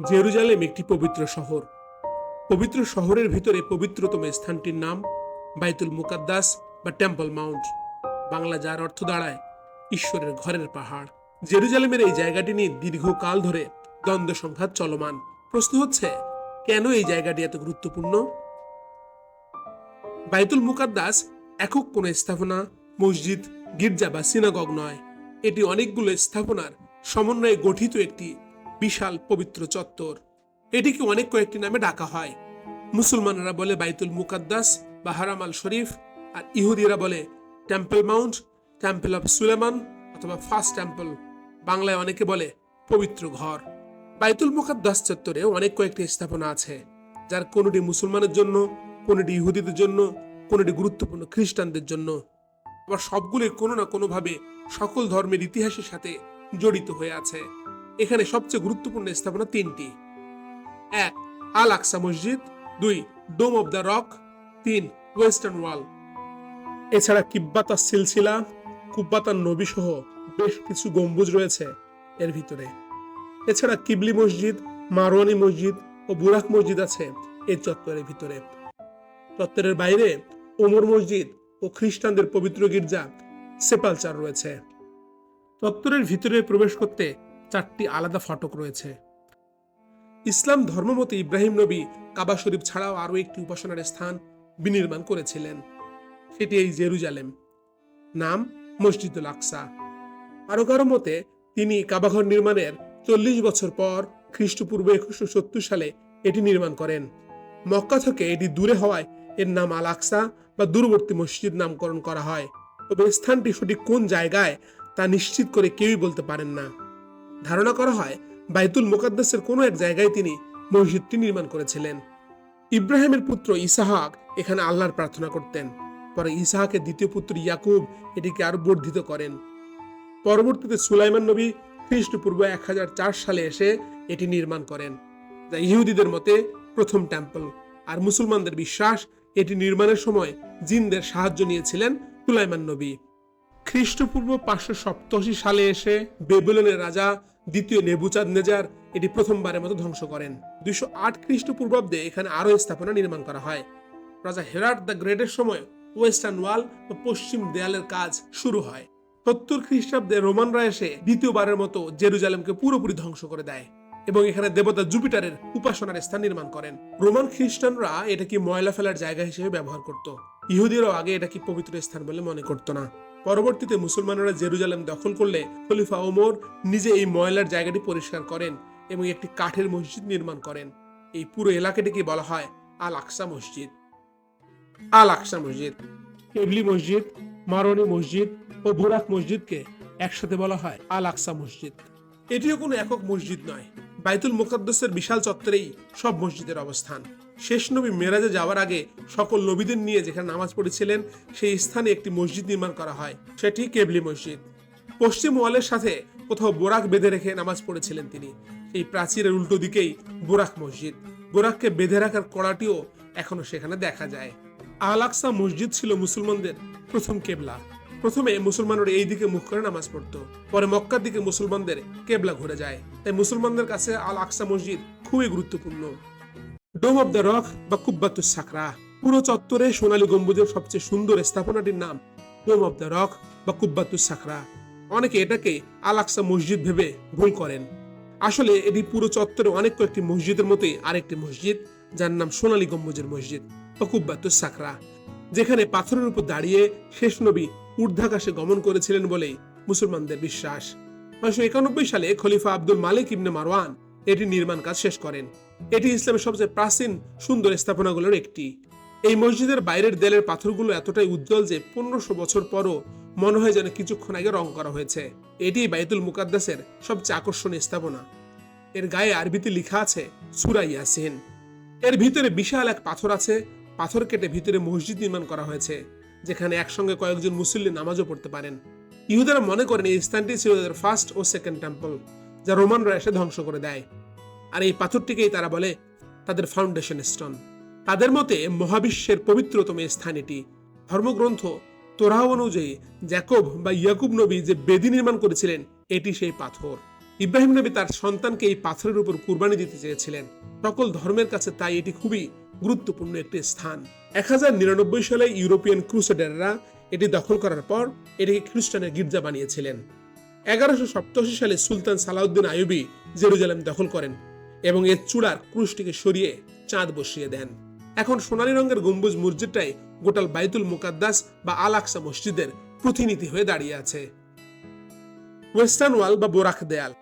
Jerusalem একটি পবিত্র শহর। পবিত্র শহরের ভিতরে পবিত্রতম স্থানটির নাম বাইতুল মুকাদ্দাস বা টেম্পল মাউন্ট। বাংলা যার অর্থ দাঁড়ায়, ঈশ্বরের ঘরের পাহাড়। জেরুজালেমের এই জায়গাটি নিয়ে দীর্ঘকাল ধরে দ্বন্দ্ব সংঘাত চলমান। প্রশ্ন হচ্ছে, কেন এই জায়গাটি এত গুরুত্বপূর্ণ? বাইতুল মুকাদ্দাস একক কোনো স্থাপনা, মসজিদ, গির্জা বা সিনাগগ নয়। এটি অনেকগুলো স্থাপনার সমন্বয়ে গঠিত একটি বিশাল পবিত্র চত্বর। এটিকে অনেক কয়েকটি নামে ডাকা হয়। মুসলমানরা বলে বাইতুল মুকাদ্দাস বা হারাম আল শরীফ, আর ইহুদিরা বলে temple mount, temple of Suleman অথবা ফার্স্ট টেম্পল। বাংলায় অনেকে বলে পবিত্র ঘর। বাইতুল মুকাদ্দাস চত্বরে অনেক কয়েকটি স্থাপনা আছে, যার কোনোটি মুসলমানের জন্য, কোনোটি ইহুদিদের জন্য, কোনোটি গুরুত্বপূর্ণ খ্রিস্টানদের জন্য। আবার সবগুলি কোনো না কোনোভাবে সকল ধর্মের ইতিহাসের সাথে জড়িত হয়ে আছে। এখানে সবচেয়ে গুরুত্বপূর্ণ স্থাপনা তিনটি। এক আল আকসা মসজিদ। দুই, ডোম অব দ্য রক। তিন, ওয়েস্টার্ন ওয়াল। এছাড়া কিব্বাতা সিলসিলা, কুব্বাতার নবী সহ বেশ কিছু গম্বুজ রয়েছে এর ভিতরে। এছাড়া কিবলি মসজিদ মারোয়ানি মসজিদ ও বুরাক মসজিদ আছে এই চত্বরের ভিতরে। চত্বরের বাইরে ওমর মসজিদ ও খ্রিস্টানদের পবিত্র গির্জা সেপালচার রয়েছে। চত্বরের ভিতরে প্রবেশ করতে চারটি আলাদা ফটক রয়েছে। ইসলাম ধর্মমতে ইব্রাহিম নবী কাবা শরীফ ছাড়াও আরও একটি উপাসনার স্থান বিনির্মাণ করেছিলেন। সেটি এই জেরুজালেম। নাম, মসজিদুল আকসা। আরও কারও মতে, তিনি কাবাঘর নির্মাণের চল্লিশ বছর পর খ্রিস্টপূর্ব একুশশো সত্তর সালে এটি নির্মাণ করেন। মক্কা থেকে এটি দূরে হওয়ায় এর নাম আল আকসা বা দূরবর্তী মসজিদ নামকরণ করা হয়। তবে স্থানটি সঠিক কোন জায়গায় তা নিশ্চিত করে কেউই বলতে পারেন না। ধারণা করা হয় বাইতুল মোকাদ্দাসের কোনো এক জায়গায় তিনি মসজিদটি নির্মাণ করেছিলেন। ইব্রাহিমের পুত্র ইসাহাক এখানে আল্লাহর প্রার্থনা করতেন। পরে ইসাহাকের দ্বিতীয় পুত্র ইয়াকুব এটিকে আরও বর্ধিত করেন। পরবর্তীতে সুলাইমান নবী খ্রিস্টপূর্ব এক হাজার চার সালে এসে এটি নির্মাণ করেন, যা ইহুদিদের মতে প্রথম টেম্পল আর মুসলমানদের বিশ্বাস এটি নির্মাণের সময় জিনদের সাহায্য নিয়েছিলেন সুলাইমান নবী। খ্রিস্টপূর্ব পাঁচশো সপ্তাশি সালে এসে বেবুলনের রাজা দ্বিতীয় নেবুচাঁদ নেজার এটি প্রথমবারের মতো ধ্বংস করেন। দুইশো আট খ্রিস্টপূর্বাব্দে এখানে আরও স্থাপনা নির্মাণ করা হয়। রাজা হেরাট দ্য গ্রেটের সময় ওয়েস্টার্ন ওয়াল বা পশ্চিম দেয়ালের কাজ শুরু হয়। সত্তর খ্রিস্টাব্দে রোমানরা এসে দ্বিতীয়বারের মতো জেরুজালেমকে পুরোপুরি ধ্বংস করে দেয় এবং এখানে দেবতা জুপিটারের উপাসনার স্থান নির্মাণ করেন। রোমান খ্রিস্টানরা এটাকে ময়লা ফেলার জায়গা হিসেবে ব্যবহার করত? ইহুদিরাও আগে এটাকে পবিত্র স্থান বলে মনে করত না। পরবর্তীতে মুসলমানরা জেরুজালেম দখল করলে খলিফা ওমর নিজে এই ময়লার জায়গাটি পরিষ্কার করেন এবং একটি কাঠের মসজিদ নির্মাণ করেন। এই পুরো এলাকাটিকে বলা হয় আল আকসা মসজিদ। আল আকসা মসজিদ, কেবলি মসজিদ, মারনি মসজিদ ও বুরাক মসজিদকে একসাথে বলা হয় আল আকসা মসজিদ। এটিও কোনো একক মসজিদ নয়, বাইতুল মুকাদ্দাসের বিশাল চত্বরেই সব মসজিদের অবস্থান। শেষ নবী মেরাজে যাওয়ার আগে সকল নবীদের নিয়ে যেখানে নামাজ পড়েছিলেন, সেই স্থানে একটি মসজিদ নির্মাণ করা হয়। সেটি কেবলি মসজিদ। পশ্চিম ওয়ালের সাথে কোথাও বোরাক বেঁধে রেখে নামাজ পড়েছিলেন তিনি। এই প্রাচীরের উল্টো দিকেই বোরাক মসজিদ। বোরাককে বেঁধে রাখার কড়াটিও এখনও সেখানে দেখা যায়। আল আকসা মসজিদ ছিল মুসলমানদের প্রথম কেবলা। প্রথমে মুসলমানরা এই দিকে মুখ করে নামাজ পড়তো। পরে মক্কার দিকে মুসলমানদের কেবলা ঘুরে যায়। তাই মুসলমানদের কাছে আল আকসা মসজিদ খুবই গুরুত্বপূর্ণ। ডোম অব দ্য রক বা কুব্বাতুস সাকরা। পুরো চত্বরে সোনালী গম্বুজের সবচেয়ে সুন্দর স্থাপনাটির নাম ডোম অব দ্য রক বা কুব্বাতুস সাকরা। অনেকে এটাকে আল আকসা মসজিদ ভেবে ভুল করেন। আসলে এটি পুরো চত্বরে অনেক কয়েকটি মসজিদের মতোই আরেকটি মসজিদ, যার নাম সোনালী গম্বুজের মসজিদ বা কুব্বাতুস সাকরা, যেখানে পাথরের উপর দাঁড়িয়ে শেষ নবী ঊর্ধ্বাকাশে গমন করেছিলেন বলেই মুসলমানদের বিশ্বাস। নয়শো একানব্বই সালে খলিফা আব্দুল মালিক ইবনে মারওয়ান এটি নির্মাণ কাজ শেষ করেন। এটি ইসলামের সবচেয়ে প্রাচীন সুন্দর স্থাপনাগুলোর একটি। এই মসজিদের বাইরের দেয়ালের পাথরগুলো এতটাই উজ্জ্বল যে পনেরোশো বছর পরও মনে হয় যেন কিছুক্ষণ আগে রং করা হয়েছে। এটি বাইতুল মুকাদ্দাসের সবচেয়ে আকর্ষণীয় স্থাপনা। এর গায়ে আরবিতে লেখা আছে, সুরা ইয়াসিন। এর ভিতরে বিশাল এক পাথর আছে। পাথর কেটে ভিতরে মসজিদ নির্মাণ করা হয়েছে, যেখানে একসঙ্গে কয়েকজন মুসল্লি নামাজও পড়তে পারেন। ইহুদারা মনে করেন এই স্থানটি ছিল তাদের ফার্স্ট ও সেকেন্ড টেম্পল। যা রোমানরা এসে ধ্বংস করে দেয়। আর এই পাথরটিকেই তারা বলে তাদের ফাউন্ডেশন স্টোন তাদের মতে মহাবিশ্বের পবিত্রতম স্থান এটি ধর্মগ্রন্থ তোরাহ অনুযায়ী জ্যাকব বা ইয়াকুব নবী যে বেদি নির্মাণ করেছিলেন, এটি সেই পাথর। ইব্রাহিম নবী তার সন্তানকে এই পাথরের উপর কুরবানি দিতে চেয়েছিলেন। সকল ধর্মের কাছে তাই এটি খুবই গুরুত্বপূর্ণ একটি স্থান। এক হাজার নিরানব্বই সালে ইউরোপিয়ান ক্রুসেডাররা এটি দখল করার পর এটিকে খ্রিস্টানের গির্জা বানিয়েছিলেন। এগারোশো সপ্তাশি সালে সুলতান সালাউদ্দিন আইয়ুবি জেরুজালেম দখল করেন এবং এর চূড়ার ক্রুশটিকে সরিয়ে চাঁদ বসিয়ে দেন। এখন সোনালী রঙের গম্বুজ মসজিদটাই গোটাল বাইতুল মুকাদ্দাস বা আল আকসা মসজিদের প্রতিনিধি হয়ে দাঁড়িয়ে আছে। ওয়েস্টার্ন ওয়াল বা বোরাক দেয়াল।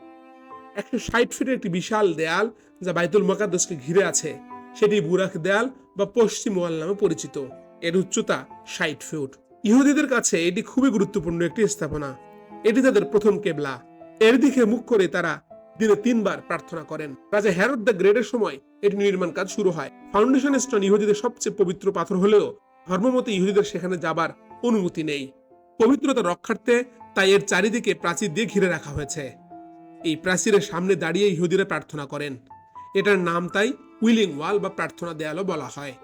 একশো ষাট ফিটের একটি বিশাল দেয়াল যা বাইতুল মকাদ্দাসকে ঘিরে আছে। সেটি বুরাক দেয়াল বা পশ্চিম ওয়াল নামে পরিচিত। এর উচ্চতা ষাট ফুট। ইহুদিদের কাছে এটি খুবই গুরুত্বপূর্ণ একটি স্থাপনা। এটি তাদের প্রথম কেবলা। এর দিকে মুখ করে তারা দিনে তিনবার প্রার্থনা করেন। রাজা হ্যারোড দ্য গ্রেটের সময় এটি নির্মাণ কাজ শুরু হয়। ফাউন্ডেশন স্টোন ইহুদিদের সবচেয়ে পবিত্র পাথর হলেও ধর্মমতে ইহুদিদের সেখানে যাবার অনুমতি নেই। পবিত্রতা রক্ষার্থে তাই এর চারিদিকে প্রাচীর দিয়ে ঘিরে রাখা হয়েছে। এই প্রাচীরের সামনে দাঁড়িয়ে ইহুদিরা প্রার্থনা করেন। এটার নাম তাই উইলিং ওয়াল বা প্রার্থনা দেয়ালও বলা হয়।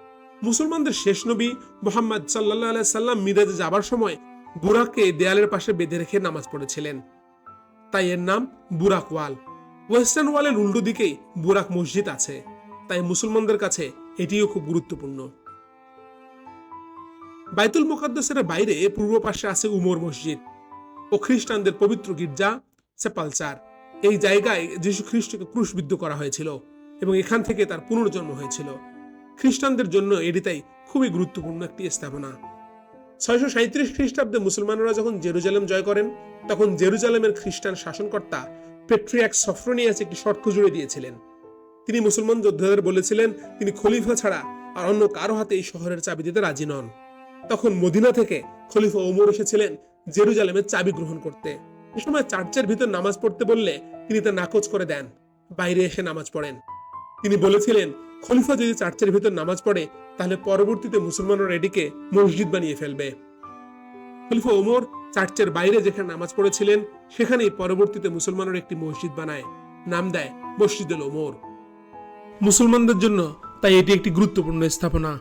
মুসলমানদের শেষ নবী মোহাম্মদ সাল্লাহ সাল্লাম মিরাজে যাবার সময় বুরাককে দেয়ালের পাশে বেঁধে রেখে নামাজ পড়েছিলেন। তাই এর নাম বুরাক ওয়াল। ওয়েস্টার্ন ওয়ালের উল্টো দিকেই বুরাক মসজিদ আছে। তাই মুসলমানদের কাছে এটিও খুব গুরুত্বপূর্ণ। বাইতুল মোকাদ্দাসের বাইরে পূর্ব পাশে আছে উমর মসজিদ ও খ্রিস্টানদের পবিত্র গির্জা সেপালচার এই জায়গায় যীশু খ্রিস্টকে ক্রুশবিদ্ধ করা হয়েছিল এবং এখান থেকে তার পুনর্জন্ম হয়েছিল। খ্রিস্টানদের জন্য এটি তাই খুবই গুরুত্বপূর্ণ একটি স্থাপনা। ছয়শো সাঁত্রিশ খ্রিস্টাব্দে মুসলমানরা যখন জেরুজালেম জয় করেন, তখন জেরুজালেমের খ্রিস্টান শাসনকর্তা পেট্রিয়াক সফরনিয়াস একটি শর্ত জুড়ে দিয়েছিলেন। তিনি মুসলমান যোদ্ধাদের বলেছিলেন, তিনি খলিফা ছাড়া আর অন্য কারও হাতে এই শহরের চাবি দিতে রাজি নন। তখন মদিনা থেকে খলিফা ওমর এসেছিলেন জেরুজালেমের চাবি গ্রহণ করতে। এ সময় চার্চের ভিতর নামাজ পড়তে বললে তিনি তা নাকচ করে দেন, বাইরে এসে নামাজ পড়েন। তিনি বলেছিলেন, খলিফা যদি চার্চের ভিতর নামাজ পড়ে তাহলে পরবর্তীতে মুসলমানরা এটিকে মসজিদ বানিয়ে ফেলবে। খলিফা ওমর চার্চের বাইরে যেখানে নামাজ পড়েছিলেন, সেখানেই পরবর্তীতে মুসলমানরা একটি মসজিদ বানায়, নাম দেয় মসজিদুল ওমর। মুসলমানদের জন্য তাই এটি একটি গুরুত্বপূর্ণ স্থাপনা।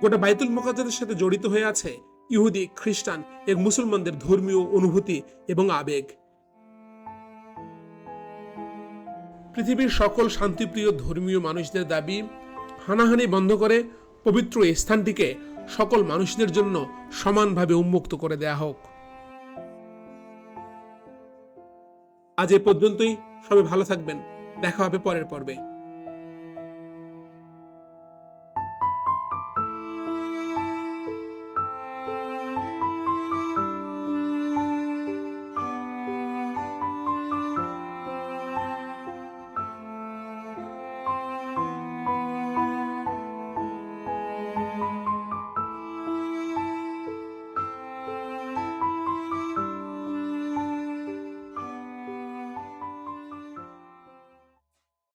গোটা বাইতুল মোকাদ্দাসের সাথে জড়িত হয়ে আছে ইহুদি, খ্রিস্টান এবং মুসলমানদের ধর্মীয় অনুভূতি এবং আবেগ। পৃথিবীর সকল শান্তিপ্রিয় ধর্মীয় মানুষদের দাবি, হানাহানি বন্ধ করে পবিত্র স্থানটিকে সকল মানুষদের জন্য সমানভাবে উন্মুক্ত করে দেয়া হোক। আজ এ পর্যন্তই। সবাই ভালো থাকবেন। দেখা হবে পরের পর্বে।